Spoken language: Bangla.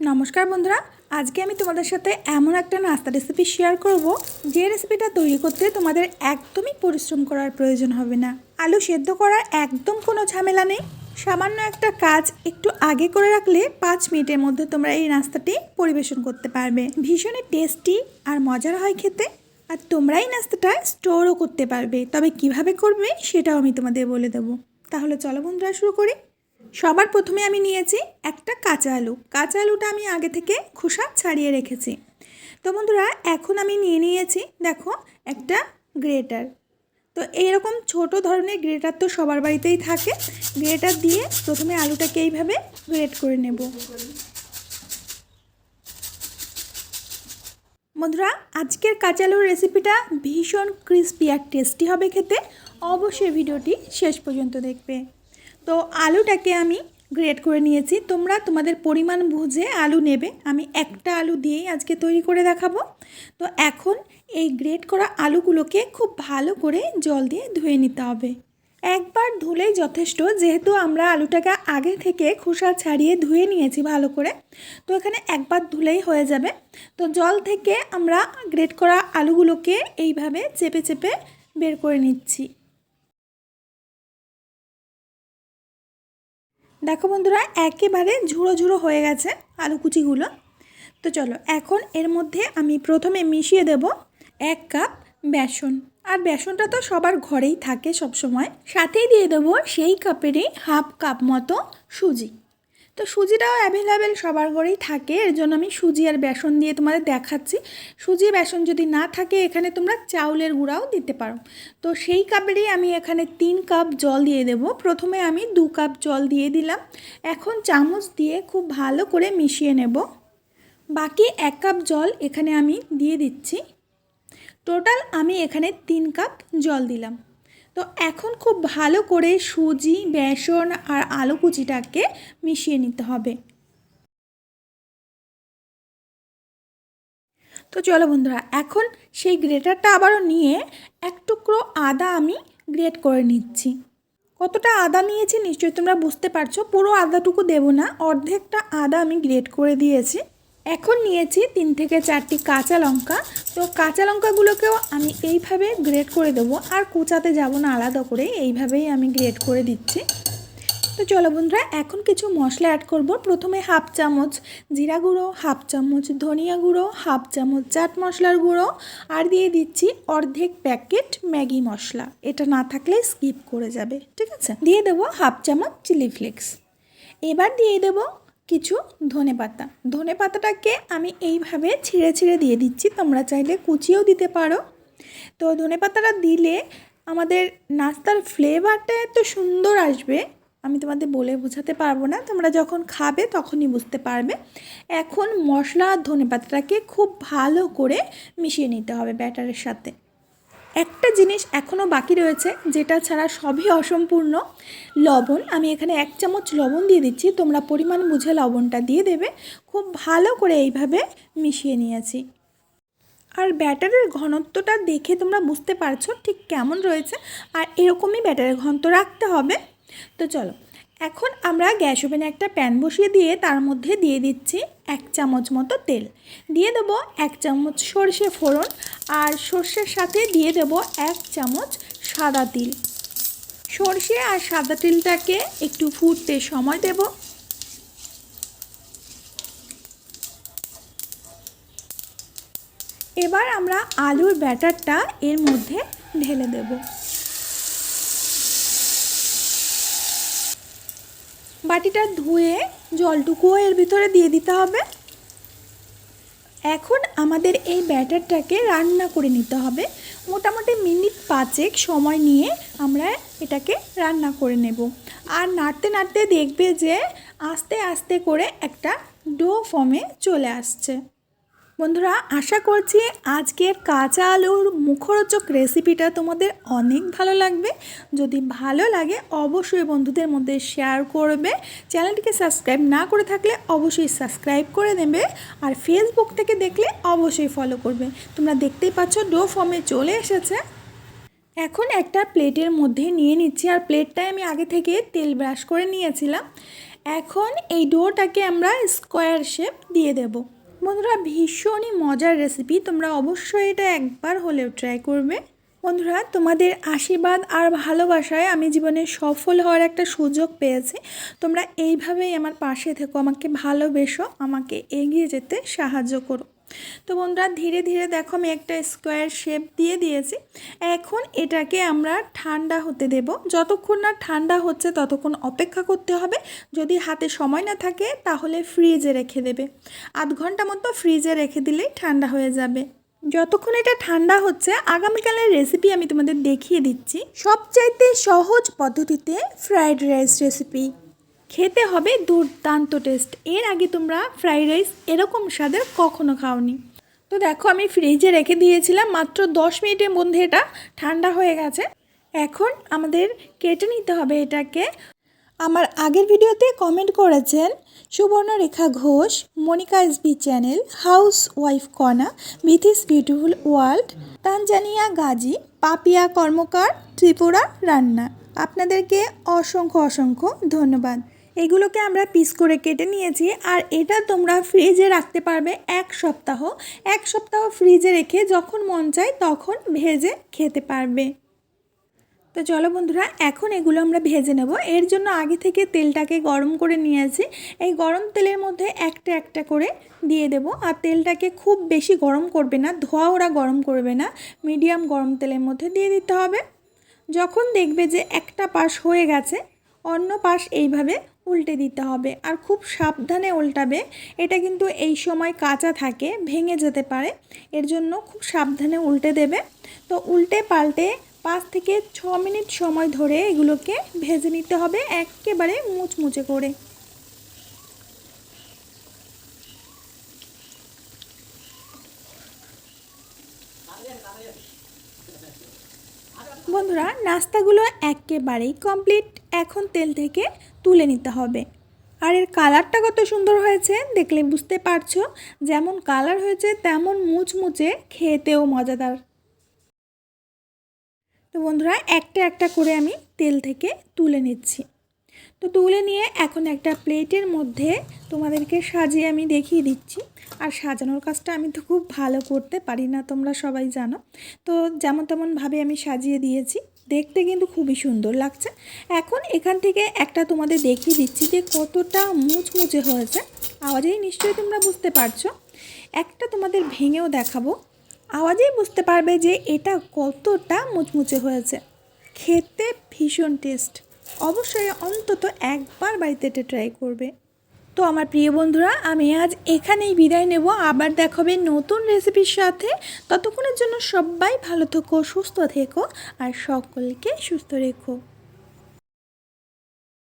নমস্কার বন্ধুরা, আজকে আমি তোমাদের সাথে এমন একটা নাস্তা রেসিপি শেয়ার করব, যে রেসিপিটা তৈরি করতে তোমাদের একদমই পরিশ্রম করার প্রয়োজন হবে না। আলু সেদ্ধ করার একদম কোনো ঝামেলা নেই। সামান্য একটা কাজ একটু আগে করে রাখলে পাঁচ মিনিটের মধ্যে তোমরা এই নাস্তাটি পরিবেশন করতে পারবে। ভীষণই টেস্টি আর মজার হয় খেতে, আর তোমরা এই নাস্তাটা স্টোরও করতে পারবে। তবে কীভাবে করবে সেটাও আমি তোমাদের বলে দেবো। তাহলে চলো বন্ধুরা, শুরু করি। সবার প্রথমে আমি নিয়েছি একটা কাঁচা আলু। কাঁচা আলুটা আমি আগে থেকে খোসা ছাড়িয়ে রেখেছি। তো বন্ধুরা, এখন আমি নিয়ে নিয়েছি, দেখো, একটা গ্রেটার। তো এইরকম ছোট ধরনের গ্রেটার তো সবার বাড়িতেই থাকে। গ্রেটার দিয়ে প্রথমে আলুটাকে এইভাবে গ্রেট করে নেব। বন্ধুরা, আজকের কাঁচা আলুর রেসিপিটা ভীষণ ক্রিস্পি আর টেস্টি হবে খেতে। অবশ্যই ভিডিওটি শেষ পর্যন্ত দেখবে। তো আলুটাকে আমি গ্রেট করে নিয়েছি। তোমরা তোমাদের পরিমাণ বুঝে আলু নেবে। আমি একটা আলু দিয়েই আজকে তৈরি করে দেখাবো। তো এখন এই গ্রেট করা আলুগুলোকে খুব ভালো করে জল দিয়ে ধুয়ে নিতে হবে। একবার ধুলেই যথেষ্ট। যেহেতু আমরা আলুটাকে আগে থেকে খোসা ছাড়িয়ে ধুয়ে নিয়েছি ভালো করে, তো এখানে একবার ধুলেই হয়ে যাবে। তো জল থেকে আমরা গ্রেট করা আলুগুলোকে এইভাবে চেপে চেপে বের করে নিচ্ছি। দেখো বন্ধুরা, একেবারে ঝুড়ো ঝুড়ো হয়ে গেছে আলু কুচিগুলো। তো চলো, এখন এর মধ্যে আমি প্রথমে মিশিয়ে দেব এক কাপ বেসন। আর বেসনটা তো সবার ঘরেই থাকে সব সময় সাথেই দিয়ে দেবো সেই কাপেরই হাফ কাপ মতো সুজি। তো সুজিটাও অ্যাভেলেবেল সবার ঘরেই থাকে। এর জন্য আমি সুজি আর বেসন দিয়ে তোমাদের দেখাচ্ছি। সুজি, বেসন যদি না থাকে, এখানে তোমরা চাউলের গুঁড়াও দিতে পারো। তো সেই কাপেরই আমি এখানে তিন কাপ জল দিয়ে দেব। প্রথমে আমি দু কাপ জল দিয়ে দিলাম। এখন চামচ দিয়ে খুব ভালো করে মিশিয়ে নেব। বাকি এক কাপ জল এখানে আমি দিয়ে দিচ্ছি। টোটাল আমি এখানে তিন কাপ জল দিলাম। তো এখন খুব ভালো করে সুজি, বেসন আর আলু কুচিটাকে মিশিয়ে নিতে হবে। তো চলো বন্ধুরা, এখন সেই গ্রেটারটা আবারও নিয়ে এক টুকরো আদা আমি গ্রেট করে নিচ্ছি। কতটা আদা নিয়েছি নিশ্চয়ই তোমরা বুঝতে পারছ, পুরো আদাটুকু দেবো না, অর্ধেকটা আদা আমি গ্রেট করে দিয়েছি। এখন নিয়েছি তিন থেকে চারটি কাঁচা লঙ্কা তো কাঁচা লঙ্কাগুলোকেও আমি এইভাবে গ্রেট করে দেবো, আর কুচাতে যাব না আলাদা করে, এইভাবেই আমি গ্রেট করে দিচ্ছি। তো চলো বন্ধুরা, এখন কিছু মশলা অ্যাড করব। প্রথমে হাফ চামচ জিরা গুঁড়ো, হাফ চামচ ধনিয়া গুঁড়ো, হাফ চামচ চাট মশলার গুঁড়ো, আর দিয়ে দিচ্ছি অর্ধেক প্যাকেট ম্যাগি মশলা। এটা না থাকলে স্কিপ করে যাবে, ঠিক আছে? দিয়ে দেবো হাফ চামচ চিলি ফ্লেক্স এবার দিয়ে দেবো কিছু ধনে পাতা। ধনে পাতাটাকে আমি এইভাবে ছিঁড়ে ছিঁড়ে দিয়ে দিচ্ছি। তোমরা চাইলে কুচিয়েও দিতে পারো। তো ধনে পাতাটা দিলে আমাদের নাস্তার ফ্লেভারটা এত সুন্দর আসবে, আমি তোমাদের বলে বোঝাতে পারব না। তোমরা যখন খাবে তখনই বুঝতে পারবে। এখন মশলা আর ধনে পাতাটাকে খুব ভালো করে মিশিয়ে নিতে হবে ব্যাটারের সাথে। একটা জিনিস এখনও বাকি রয়েছে, যেটা ছাড়া সবই অসম্পূর্ণ। লবণ, আমি এখানে এক চামচ লবণ দিয়ে দিচ্ছি, তোমরা পরিমাণ বুঝে লবণটা দিয়ে দেবে। খুব ভালো করে এইভাবে মিশিয়ে নিয়েছি। আর ব্যাটারের ঘনত্বটা দেখে তোমরা বুঝতে পারছ ঠিক কেমন রয়েছে, আর এরকমই ব্যাটারের ঘনত্ব রাখতে হবে। তো চলো এখন আমরা গ্যাস ওভেনে একটা প্যান বসিয়ে দিয়ে তার মধ্যে দিয়ে দিচ্ছি এক চামচ মতো তেল। দিয়ে দেবো এক চামচ সর্ষে ফোড়ন আর সর্ষের সাথে দিয়ে দেবো এক চামচ সাদা তিল। সর্ষে আর সাদা তিলটাকে একটু ফুটতে সময় দেব। এবার আমরা আলুর ব্যাটারটা এর মধ্যে ঢেলে দেবো। বাটিটা ধুয়ে জলটুকুও এর ভিতরে দিয়ে দিতে হবে। এখন আমাদের এই ব্যাটারটাকে রান্না করে নিতে হবে। মোটামুটি মিনিট পাঁচেক সময় নিয়ে আমরা এটাকে রান্না করে নেব। আর নাড়তে নাড়তে দেখবে যে আস্তে আস্তে করে একটা ডো ফর্মে চলে আসছে। বন্ধুরা, আশা করছি আজকের কাঁচা আলুর মুখরোচক রেসিপিটা তোমাদের অনেক ভালো লাগবে। যদি ভালো লাগে, অবশ্যই বন্ধুদের মধ্যে শেয়ার করবে। চ্যানেলটিকে সাবস্ক্রাইব না করে থাকলে অবশ্যই সাবস্ক্রাইব করে দেবে আর ফেসবুক থেকে দেখলে অবশ্যই ফলো করবে। তোমরা দেখতেই পাচ্ছ ডো ফর্মে চলে এসেছে। এখন একটা প্লেটের মধ্যে নিয়ে নিচ্ছি আর প্লেটটায় আমি আগে থেকে তেল ব্রাশ করে নিয়েছিলাম। এখন এই ডোটাকে আমরা স্কোয়ার শেপ দিয়ে দেব। বন্ধুরা, ভীষণই মজার রেসিপি তোমরা অবশ্যই এটা একবার হলেও ট্রাই করবে। বন্ধুরা, তোমাদের আশীর্বাদ আর ভালোবাসায় আমি জীবনে সফল হওয়ার একটা সুযোগ পেয়েছি। তোমরা এইভাবেই আমার পাশে থেকো, আমাকে ভালোবেসো, আমাকে এগিয়ে যেতে সাহায্য করো। তো বন্ধুরা, ধীরে ধীরে দেখো আমি একটা স্কোয়ার শেপ দিয়ে দিয়েছি। এখন এটাকে আমরা ঠান্ডা হতে দেব। যতক্ষণ না ঠান্ডা হচ্ছে ততক্ষণ অপেক্ষা করতে হবে। যদি হাতে সময় না থাকে তাহলে ফ্রিজে রেখে দেবে। আধ ঘণ্টা মতো ফ্রিজে রেখে দিলেই ঠান্ডা হয়ে যাবে। যতক্ষণ এটা ঠান্ডা হচ্ছে, আগামীকালের রেসিপি আমি তোমাদের দেখিয়ে দিচ্ছি। সবচাইতে সহজ পদ্ধতিতে ফ্রাইড রাইস রেসিপি খেতে হবে দুর্দান্ত টেস্ট এর আগে তোমরা ফ্রাইড রাইস এরকম স্বাদের কখনো খাওনি। তো দেখো আমি ফ্রিজে রেখে দিয়েছিলাম মাত্র দশ মিনিটের মধ্যে এটা ঠান্ডা হয়ে গেছে। এখন আমাদের কেটে নিতে হবে এটাকে। আমার আগের ভিডিওতে কমেন্ট করেছেন Subarnarekha Ghosh, Monica SB channel housewife Kona Bithi's beautiful world Tanzania Gazi, Papiya Karmakar, Tripura রান্না। আপনাদেরকে অসংখ্য অসংখ্য ধন্যবাদ। এগুলোকে আমরা পিস করে কেটে নিয়েছি আর এটা তোমরা ফ্রিজে রাখতে পারবে এক সপ্তাহ। এক সপ্তাহ ফ্রিজে রেখে যখন মন চায় তখন ভেজে খেতে পারবে। তো চলো বন্ধুরা, এখন এগুলো আমরা ভেজে নেব। এর জন্য আগে থেকে তেলটাকে গরম করে নিয়েছি। এই গরম তেলের মধ্যে একটা একটা করে দিয়ে দেব। আর তেলটাকে খুব বেশি গরম করবে না, ধোয়া ওরা গরম করবে না। মিডিয়াম গরম তেলের মধ্যে দিয়ে দিতে হবে। যখন দেখবে যে একটা পাশ হয়ে গেছে, অন্য পাশ এইভাবে উল্টে দিতে হবে। আর খুব সাবধানে উল্টাবে। এটা কিন্তু এই সময় কাঁচা থাকে, ভেঙে যেতে পারে। এর জন্য খুব সাবধানে উল্টে দেবে। তো উল্টে পাল্টে পাঁচ থেকে ছ মিনিট সময় ধরে এগুলোকে ভেজে নিতে হবে, একেবারে মুচমুচে করে। বন্ধুরা, নাস্তাগুলো একেবারেই কমপ্লিট এখন তেল থেকে তুলে নিতে হবে। আর এর কালারটা কত সুন্দর হয়েছে দেখলে বুঝতে পারছ। যেমন কালার হয়েছে, তেমন মুচমুচে খেতেও মজাদার। তো বন্ধুরা, একটা একটা করে আমি তেল থেকে তুলে নিচ্ছি। তো তুলে নিয়ে এখন একটা প্লেটের মধ্যে তোমাদেরকে সাজিয়ে আমি দেখিয়ে দিচ্ছি। আর সাজানোর কাজটা আমি তো খুব ভালো করতে পারি না, তোমরা সবাই জানো। তো যেমন তেমনভাবে আমি সাজিয়ে দিয়েছি, দেখতে কিন্তু খুবই সুন্দর লাগছে। এখন এখান থেকে একটা তোমাদের দেখিয়ে দিচ্ছি যে কতটা মুচমুচে হয়েছে। আওয়াজেই নিশ্চয়ই তোমরা বুঝতে পারছ। একটা তোমাদের ভেঙেও দেখাবো। আওয়াজেই বুঝতে পারবে যে এটা কতটা মুচমুচে হয়েছে। খেতে ভীষণ টেস্ট। অবশ্যই অন্তত একবার বাড়িতে এটা ট্রাই করবে। তো আমার প্রিয় বন্ধুরা, আমি আজ এখানেই বিদায় নেব। আবার দেখাবে নতুন রেসিপির সাথে। ততক্ষণের জন্য সবাই ভালো থেকো, সুস্থ থেকো, আর সকলকে সুস্থ রেখো।